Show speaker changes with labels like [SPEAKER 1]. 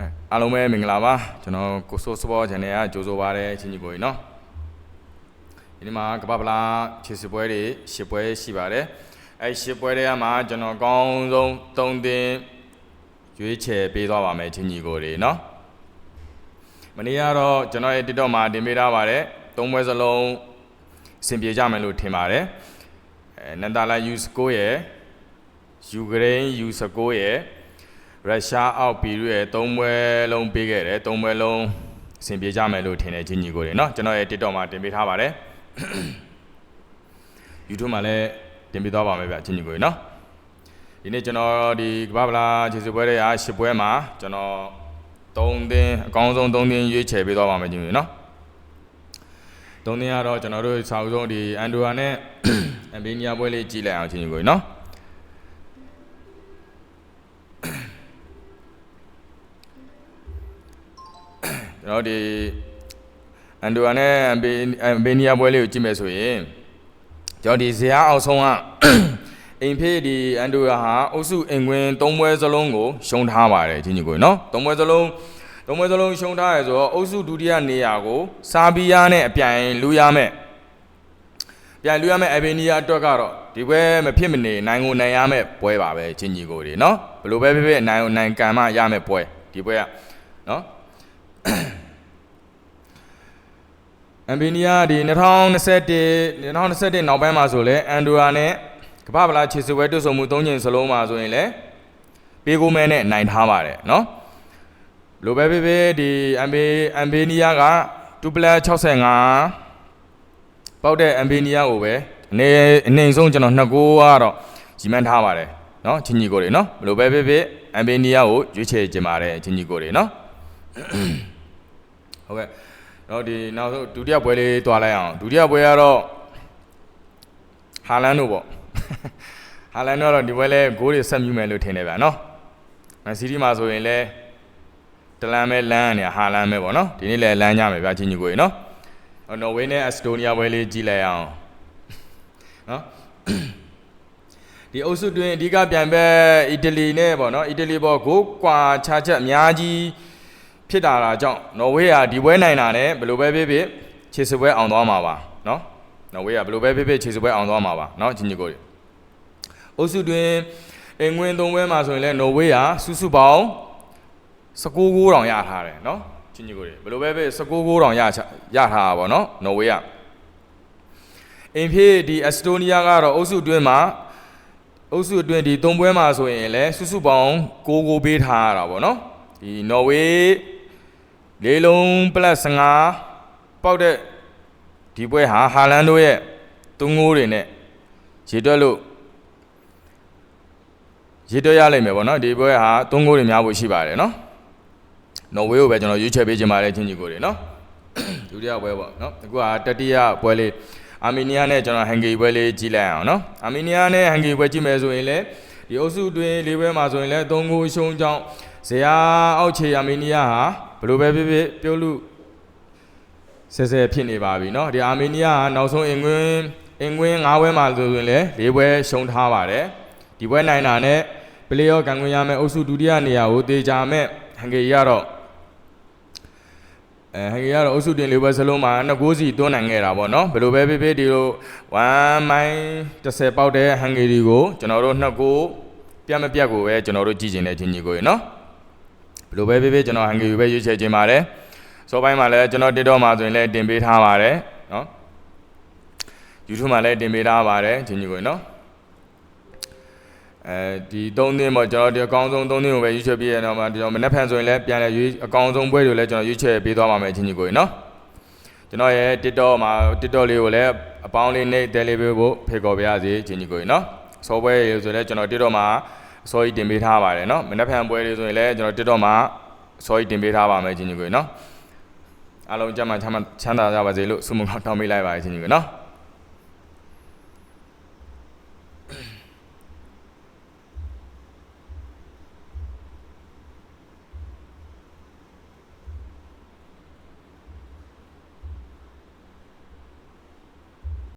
[SPEAKER 1] အဲအားလုံးပဲမင်္ဂလာပါကျွန်တော်ကိုစိုးစပေါ် channel ကကြိုဆိုပါတယ်ချင်းကြီးကိုကြီးနော်ဒီနေ့မှာကပ္ပလာခြေစပွဲတွေရှစ်ပွဲရှိပါတယ်အဲရှစ်ပွဲတွေကမှာကျွန်တော်ကောင်းဆုံး၃တင်ရွေးချယ်ပေးသွားပါမယ်ချင်းကြီးကိုတွေနော်မနေ့ကတော့ကျွန်တော်ရဲ့ TikTok မှာတင်ပေးထားပါတယ်၃ပွဲစလုံးအဆင်ပြေကြမယ်လို့ထင်ပါတယ်အဲနန္ဒလာ U19 ရဲ့ယူကရိန်း U19 ရဲ့ ရုရှားအောက်ပီရူရဲ့၃ပွဲလုံးပေးခဲ့တယ်၃ပွဲလုံးအဆင်ပြေကြမယ်လို့ထင်တယ်ချင်းကြီးကိုတွေเนาะကျွန်တော်ရဲ့ TikTok မှာတင်ပေးထားပါတယ် YouTube မှာလည်းတင်ပေးသွားပါမယ်ဗျချင်းကြီးကိုတွေเนาะဒီနေ့ကျွန်တော်ဒီကမ္ဘာဗလာခြေစပွဲတွေက၈ပွဲမှာကျွန်တော်၃သင်းအကောင်းဆုံး၃သင်းရွေးချယ်ပေးသွားပါမယ်ချင်းကြီးเนาะသုံးသင်းကတော့ကျွန်တော်တို့စာအုပ်ဆုံးဒီအန်ဒိုယာနဲ့ အမ်ဘေးနီးယားပွဲလေးကြည့်လိုက်အောင်ချင်းကြီးကိုတွေเนาะ ကျွန်တော်ဒီအန်ဒိုယာနဲ့အဘေအဘေနီးယားပွဲလေးကိုကြည့်မယ်ဆိုရင်ကျွန်တော်ဒီဇရာအောင်ဆုံးကအိမ်ဖေးဒီအန်ဒိုယာဟာအုပ်စုအိမ်ခွင်၃ပွဲစလုံးကိုရှုံးထားပါတယ်ချင်းကြီးကိုနော်၃ပွဲစလုံး၃ပွဲစလုံးရှုံးထားရဆိုတော့အုပ်စုဒုတိယနေရာကိုစာဘီယာနဲ့အပြိုင်လူရမယ်ပြန်လူရမယ်အဘေနီးယားအတွက်ကတော့ဒီပွဲမဖြစ်မနေနိုင်ကိုနိုင်ရမယ်ပွဲပါပဲချင်းကြီးကိုတွေနော်ဘယ်လိုပဲဖြစ်ဖြစ်နိုင်ကိုနိုင်ကံမရမယ်ပွဲဒီပွဲကနော် အမ်ဘီနီးယားဒီ2021 2021နောက်ပိုင်းမှာဆိုလဲအန်ဒိုရာနဲ့ကမ္ဘာဗလာခြေစပွဲတွေ့ဆုံမှု၃ချိန်စလုံးမှာဆိုရင်လဲပေးကိုမဲနဲ့နိုင်ထားပါတယ်နော်လိုပဲပဲပဲဒီအမ်ဘေအမ်ဘေနီးယားက265ပေါက်တဲ့အမ်ဘေနီးယားကိုပဲအနေအနေဆုံးကျွန်တော်နှစ်ကိုကတော့ရည်မှန်းထားပါတယ်နော်ချင်းကြီးကိုတွေနော်ဘလိုပဲပဲပဲအမ်ဘေနီးယားကိုရွေးချယ်ခြင်းပါတယ်ချင်းကြီးကိုတွေနော်ဟုတ်ကဲ့ တော့ဒီနောက်ဆုံးဒုတိယပွဲလေးတွားလိုက်အောင်ဒုတိယပွဲကတော့ဟာလန်တို့ပေါ့ဟာလန်တို့ကတော့ဒီပွဲလဲဂိုးတွေဆက်မြူးမယ်လို့ထင်တယ်ဗျာနော်မန်စီးတီးမှာဆိုရင်လဲတလန်ပဲလမ်းနေဟာလန်ပဲပေါ့နော်ဒီနေ့လဲလမ်းကြမယ်ဗျာချင်းကြီးကိုရေနော်ဟောနော်ဝေးနဲ့အက်စတိုးနီးယားပွဲလေးကြည့်လိုက်အောင်နော်ဒီအုပ်စုတွင်အဓိကပြိုင်ဘက်အီတလီနဲ့ပေါ့နော်အီတလီပေါ့ဂိုးကွာခြားချက်အများကြီး ဖြစ်တာတာကြောင့်နော်ဝေးကဒီပွဲနိုင်တာနဲ့ဘယ်လိုပဲဖြစ်ဖြစ်ခြေစပွဲအောင်သွားမှာပါနော်နော်ဝေးကဘယ်လိုပဲဖြစ်ဖြစ်ခြေစပွဲအောင်သွားမှာပါနော်ချင်းကြီးကိုတွေအုပ်စုတွင်အင်ငွင်းသုံးပွဲမှာဆိုရင်လည်းနော်ဝေးကစုစုပေါင်း19ဂိုးတောင်ရထားတယ်နော်ချင်းကြီးကိုတွေဘယ်လိုပဲဖြစ်19ဂိုးတောင်ရချရထားတာပေါ့နော်နော်ဝေးကအင်ဖေးဒီအက်စတိုးနီးယားကတော့အုပ်စုတွင်မှာအုပ်စုအတွင်းဒီ၃ပွဲမှာဆိုရင်လည်းစုစုပေါင်း6ကိုပေးထားရတာပေါ့နော်ဒီနော်ဝေး လေးလုံး plus 5ပေါက်တဲ့ဒီပွဲဟာဟာလန်တို့ရဲ့၃ငိုးတွေနဲ့ရေတွက်လို့ရေတွက်ရလိမ့်မယ်ပေါ့နော်ဒီပွဲဟာ၃ငိုးတွေများဖို့ရှိပါတယ်နော်နော်ဝေးကိုပဲကျွန်တော်ရွေးချယ်ပေးခြင်းပါတယ်ချင်းကြီးကိုတွေနော်ဒုတိယပွဲပေါ့နော်အခုကတတိယပွဲလေးအာမီနီးယားနဲ့ကျွန်တော်ဟန်ဂေရီပွဲလေးကြည့်လိုက်အောင်နော်အာမီနီးယားနဲ့ဟန်ဂေရီပွဲကြည့်မယ်ဆိုရင်လည်းဒီအုပ်စုတွင်လေးပွဲမှာဆိုရင်လည်း၃ဂိုးရှုံးကြောင်းဇရာအောက်ခြေအာမီနီးယားဟာ ဘယ်လိုပဲဖြစ်ဖြစ်ပြုတ်လူဆဲဆဲဖြစ်နေပါပြီเนาะဒီအာမီနီးယားကနောက်ဆုံးအင်ကွင်းအင်ကွင်း၅ပွဲမှာဆိုရင်လည်း၄ပွဲရှုံးထားပါတယ်ဒီပွဲနိုင်တာနဲ့ပလေယောကန်ခွင့်ရမယ်အုပ်စုဒုတိယနေရာကိုတေချာမဲ့ဟန်ဂေရီကတော့ အဲဟန်ဂေရီကတော့အုပ်စုတင်လေးပွဲစလုံးမှာနှစ်ကိုးစီတွန်းနိုင်ခဲ့တာပေါ့နော်ဘယ်လိုပဲဖြစ်ဖြစ်ဒီလို1မိုင်30ပေါက်တဲ့ဟန်ဂေရီကိုကျွန်တော်တို့နှစ်ကိုးပြတ်မပြတ်ကိုပဲကျွန်တော်တို့ကြည့်ကျင်တဲ့ချင်းကြီးကိုရနော် ဘယ်လိုပဲဖြစ်ဖြစ်ကျွန်တော်ဟန်ဂေရီပဲရွေးချယ်ခြင်းပါတယ်စောပိုင်းမှာလည်းကျွန်တော်တစ်တော့မှာဆိုရင်လည်းတင်ပေးထားပါတယ်နော် YouTube မှာလည်းတင်ပေးထားပါတယ်ချင်းကြီးကိုရနော်အဲဒီ၃သင်းပေါ့ကျွန်တော်ဒီအကောင်းဆုံး၃သင်းကိုပဲရွေးချယ်ပေးရတော့မှဒီတော့မနေ့ဖန်ဆိုရင်လည်းပြန်လဲရွေးအကောင်းဆုံးပွဲတွေလည်းကျွန်တော်ရွေးချယ်ပေးသွားပါမယ်ချင်းကြီးကိုရနော်ကျွန်တော်ရဲ့ TikTok မှာ TikTok လေးကိုလည်းအပေါင်းလေးနဲ့တဲလေးပေးဖို့ဖိတ်ခေါ်ပါရစေချင်းကြီးကိုရနော်စောပွဲရေဆိုလည်းကျွန်တော် TikTok မှာ အစောကြီးတင်ပေးထားပါတယ်နော်မနေ့ဖန်ပွဲတွေဆိုရင်လည်းကျွန်တော် TikTok မှာအစောကြီးတင်ပေးထားပါမယ်ချင်းကြီးကိုရနော်အားလုံးကြမ်းမှချမ်းသာကြပါစေလို့ဆုမကောင်းတောင်းပေးလိုက်ပါချင်းကြီးကိုရနော်